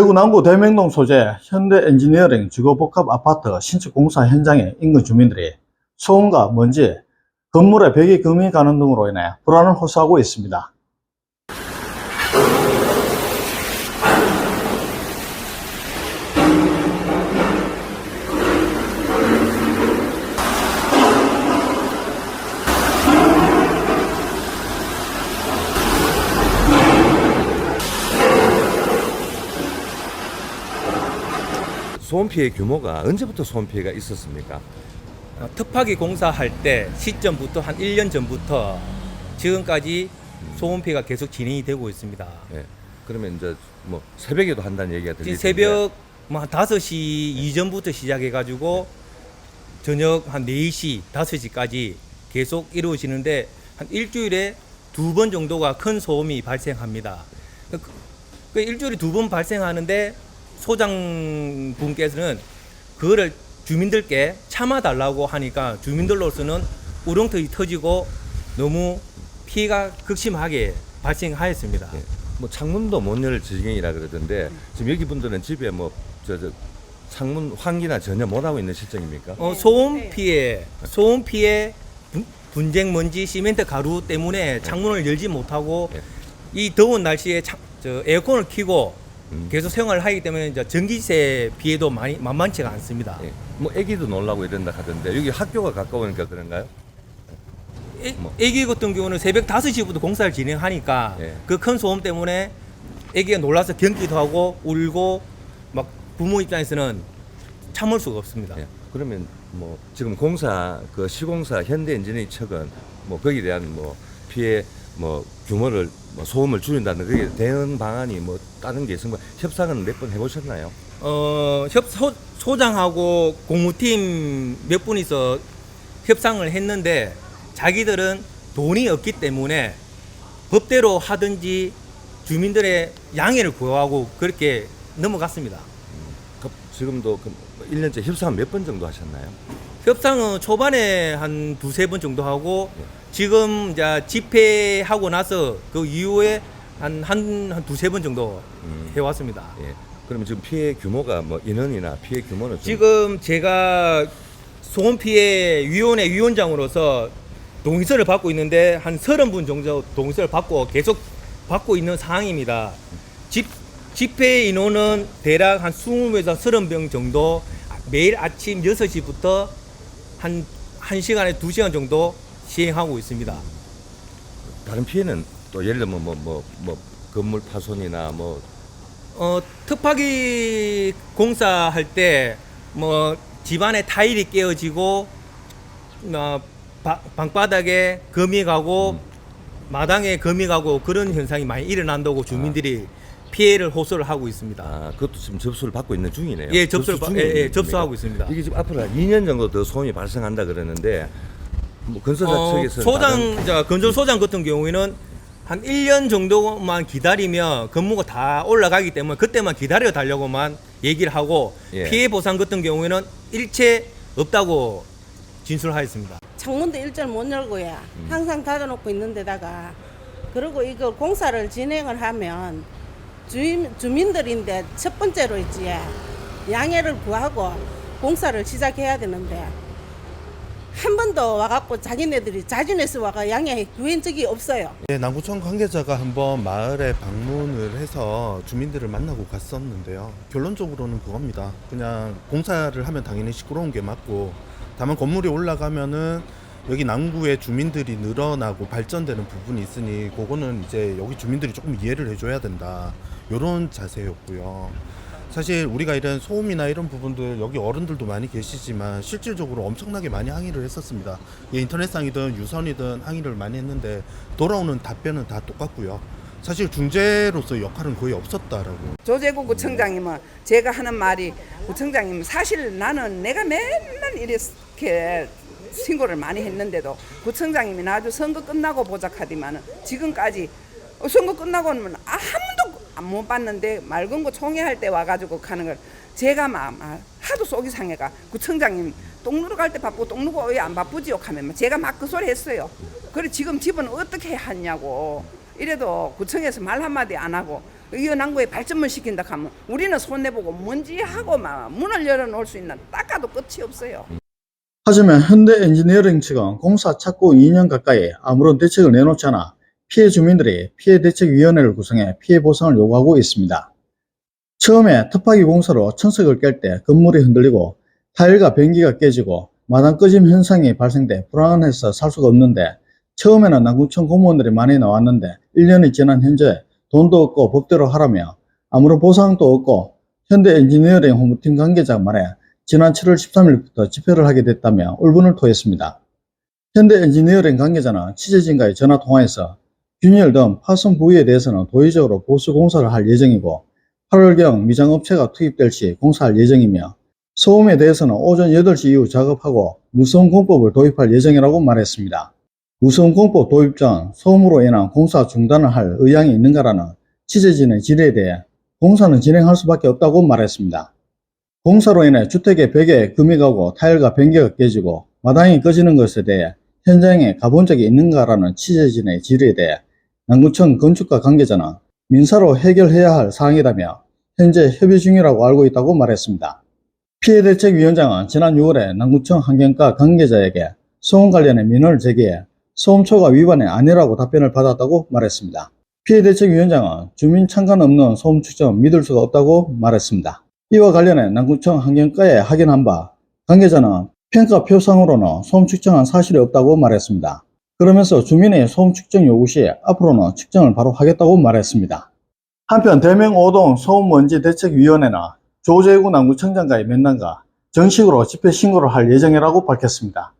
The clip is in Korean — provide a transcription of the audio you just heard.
대구 남구 대명동 소재 현대 엔지니어링 주거복합 아파트 신축 공사 현장에 인근 주민들이 소음과 먼지, 건물의 벽이 금이 가는 등으로 인해 불안을 호소하고 있습니다. 소음 피해 규모가 언제부터 소음 피해가 있었습니까? 어, 특파기 공사할 때 시점부터 한 1년 전부터 지금까지 소음 피해가 계속 진행이 되고 있습니다. 예. 그러면 이제 뭐 새벽에도 한다는 얘기가 지금 들리던데 새벽 뭐한 5시 이전부터 시작해 가지고 저녁 한 4시, 5시까지 계속 이루어지는데 한 일주일에 두 번 정도가 큰 소음이 발생합니다. 그, 그 일주일에 두 번 발생하는데 소장 분께서는 그거를 주민들께 참아달라고 하니까 주민들로서는 우렁터이 터지고 너무 피해가 극심하게 발생하였습니다. 예. 뭐 창문도 못 열 지경이라 그러던데 지금 여기 분들은 집에 뭐저 저 창문 환기나 전혀 못 하고 있는 실정입니까? 어, 소음 피해, 소음 피해, 분- 분쟁 먼지, 시멘트 가루 때문에 창문을 열지 못하고 네. 이 더운 날씨에 창- 저 에어컨을 켜고 음. 계속 생활을 하기 때문에 이제 전기세 피해도 많이 만만치가 않습니다. 예. 뭐 아기도 놀라고 이런다 하던데 여기 학교가 가까우니까 그런가요? 애, 뭐. 애기 같은 경우는 새벽 5시부터 공사를 진행하니까 예. 그 큰 소음 때문에 애기가 놀라서 경기도 하고 울고 막 부모 입장에서는 참을 수가 없습니다. 예. 그러면 뭐 지금 공사 그 시공사 현대 엔지니어링 측은 뭐 거기에 대한 뭐 피해 뭐 규모를 뭐 소음을 줄인다는 그게 대응 방안이 뭐 다른 게 있으면 협상은 몇 번 해보셨나요? 어, 협, 소, 소장하고 공무팀 몇 분이서 협상을 했는데 자기들은 돈이 없기 때문에 법대로 하든지 주민들의 양해를 구하고 그렇게 넘어갔습니다. 그- 지금도 그 1년째 협상 몇 번 정도 하셨나요? 협상은 초반에 한 두세 번 정도 하고 지금 이제 집회하고 나서 그 이후에 한, 한, 한 두세 번 정도 음. 해왔습니다. 예. 그러면 지금 피해 규모가 뭐 인원이나 피해 규모는 좀 지금 제가 소음 피해 위원회 위원장으로서 동의서를 받고 있는데 한 서른 분 정도 동의서를 받고 계속 받고 있는 상황입니다. 집 집회 인원은 대략 한 20에서 30명 정도 매일 아침 6시부터 한 1시간에 2시간 정도 시행하고 있습니다. 다른 피해는 또 예를 들면 뭐 뭐 뭐 건물 파손이나 뭐 어, 특파기 공사할 때 뭐 집안에 타일이 깨어지고 어, 바- 방바닥에 금이 가고 음. 마당에 금이 가고 그런 현상이 많이 일어난다고 주민들이 피해를 호소를 하고 있습니다. 아, 그것도 지금 접수를 받고 있는 중이네요. 예, 접수를 접수 받- 중에 예, 예, 접수하고? 있습니다. 이게 지금 앞으로 한 2년 정도 더 소음이 발생한다 그러는데 뭐 건설사 어, 측에서 소장, 자, 건설 소장 같은 경우에는 한 1년 정도만 기다리면 건물가 다 올라가기 때문에 그때만 기다려 달라고만 얘기를 하고 예. 피해 보상 같은 경우에는 일체 없다고 진술하였습니다. 창문도 일절 못 열고요. 항상 닫아놓고 있는 데다가 그리고 이거 공사를 진행을 하면 주민, 주민들인데 첫 번째로 있지 양해를 구하고 공사를 시작해야 되는데 한 번도 와갖고 자기네들이 자진해서 와가 양해 구한 적이 없어요. 네, 남구청 관계자가 한번 마을에 방문을 해서 주민들을 만나고 갔었는데요. 결론적으로는 그겁니다. 그냥 공사를 하면 당연히 시끄러운 게 맞고, 다만 건물이 올라가면은 여기 남구의 주민들이 늘어나고 발전되는 부분이 있으니, 그거는 이제 여기 주민들이 조금 이해를 해줘야 된다. 이런 자세였고요. 사실 우리가 이런 소음이나 이런 부분들 여기 어른들도 많이 계시지만 실질적으로 엄청나게 많이 항의를 했었습니다. 예, 인터넷상이든 유선이든 항의를 많이 했는데 돌아오는 답변은 다 똑같고요. 사실 중재로서 역할은 거의 없었다라고 조재구 구청장님은 제가 하는 말이 구청장님 사실 나는 내가 맨날 이렇게 신고를 많이 했는데도 구청장님이 나도 선거 끝나고 보자 하디만은 지금까지 어, 선거 끝나고는 아무도 안 못 봤는데 맑은 거 총회할 때 와가지고 가는 걸 제가 막, 막 하도 속이 상해가. 구청장님 똥 누러 갈 때 바쁘고 똥 누고 왜 안 바쁘지요? 하면 제가 막 그 소리 했어요. 그래 지금 집은 어떻게 하냐고. 이래도 구청에서 말 한마디 안 하고 이 난구에 발전을 시킨다 하면 우리는 손해보고 먼지하고 막 문을 열어놓을 수 있는 닦아도 끝이 없어요. 하지만 현대 엔지니어링 측은 공사 착고 2년 가까이 아무런 대책을 내놓지 않아 피해 주민들이 피해대책위원회를 구성해 피해 보상을 요구하고 있습니다. 처음에 터파기 공사로 천석을 깰 때 건물이 흔들리고 타일과 변기가 깨지고 마당 꺼짐 현상이 발생돼 불안해서 살 수가 없는데 처음에는 남구청 공무원들이 많이 나왔는데 1년이 지난 현재 돈도 없고 법대로 하라며 아무런 보상도 없고 현대 엔지니어링 홍보팀 관계자 말에 지난 7월 13일부터 집회를 하게 됐다며 울분을 토했습니다. 현대 엔지니어링 관계자는 취재진과의 전화 통화에서 균열 등 파손 부위에 대해서는 도의적으로 보수 공사를 할 예정이고 8월경 미장업체가 투입될 시 공사할 예정이며 소음에 대해서는 오전 8시 이후 작업하고 무소음 공법을 도입할 예정이라고 말했습니다. 무소음 공법 도입 전 소음으로 인한 공사 중단을 할 의향이 있는가라는 취재진의 질의에 대해 공사는 진행할 수밖에 없다고 말했습니다. 공사로 인해 주택의 벽에 금이 가고 타일과 변기가 깨지고 마당이 꺼지는 것에 대해 현장에 가본 적이 있는가라는 취재진의 질의에 대해 남구청 건축가 관계자는 민사로 해결해야 할 사항이라며 현재 협의 중이라고 알고 있다고 말했습니다. 피해대책위원장은 지난 6월에 남구청 환경과 관계자에게 소음 관련해 민원을 제기해 소음 초과 위반이 아니라고 답변을 받았다고 말했습니다. 피해대책위원장은 주민 참관 없는 소음 측정 믿을 수가 없다고 말했습니다. 이와 관련해 남구청 환경과에 확인한 바 관계자는 평가 표상으로는 소음 측정한 사실이 없다고 말했습니다. 그러면서 주민의 소음 측정 요구 시 앞으로는 측정을 바로 하겠다고 말했습니다. 한편 대명 5동 소음먼지 대책위원회는 조재구 남구청장과의 면담과 정식으로 집회 신고를 할 예정이라고 밝혔습니다.